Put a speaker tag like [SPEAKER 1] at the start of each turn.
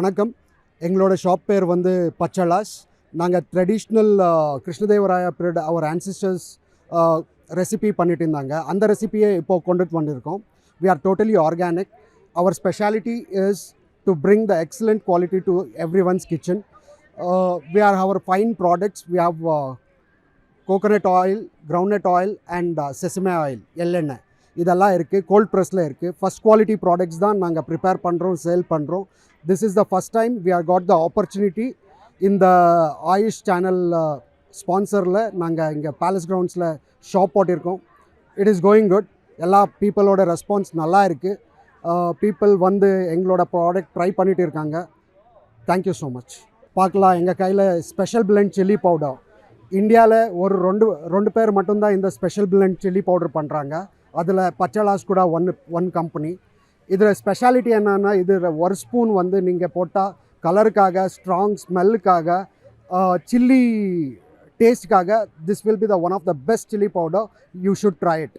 [SPEAKER 1] வணக்கம். எங்களோட ஷாப் பேர் வந்து பச்சலாஸ் நாங்கள் traditional Krishnadevaraya period our ancestors recipe பண்ணிட்டு இருந்தாங்க. அந்த ரெசிபியை இப்போது கொண்டுட்டு வந்திருக்கோம். We are totally organic our speciality is to bring the excellent quality to every one's kitchen we are our fine products we have coconut oil groundnut oil and sesame oil எள்ளெண்ணெய் இதெல்லாம் இருக்குது gold ப்ரெஸ்ஸில் இருக்குது first quality products தான் நாங்கள் prepare பண்ணுறோம் sale பண்ணுறோம் this is the first time we are got the opportunity இந்த Ayush channel ஸ்பான்சரில் நாங்கள் இங்கே பேலஸ் கிரவுண்ட்ஸில் ஷாப் போட்டிருக்கோம். இட் இஸ் கோயிங் குட் எல்லா பீப்புளோட ரெஸ்பான்ஸ் நல்லா இருக்குது பீப்புள் uh, வந்து எங்களோட ப்ராடக்ட் ட்ரை பண்ணிட்டு இருக்காங்க. தேங்க்யூ ஸோ மச் பார்க்கலாம். எங்கள் கையில் ஸ்பெஷல் பிளண்ட் சில்லி பவுடர் இந்தியாவில் ஒரு ரெண்டு ரெண்டு பேர் மட்டும்தான் இந்த ஸ்பெஷல் பிளண்ட் சில்லி பவுடர் பண்ணுறாங்க அதில் பச்சலாஸ் கூட ஒன் ஒன் கம்பெனி இதில் ஸ்பெஷாலிட்டி என்னென்னா இது ஒரு ஸ்பூன் வந்து நீங்கள் போட்டால் கலருக்காக ஸ்ட்ராங் ஸ்மெல்லுக்காக சில்லி டேஸ்ட்டுக்காக this will be the one of the best chilli powder you should try it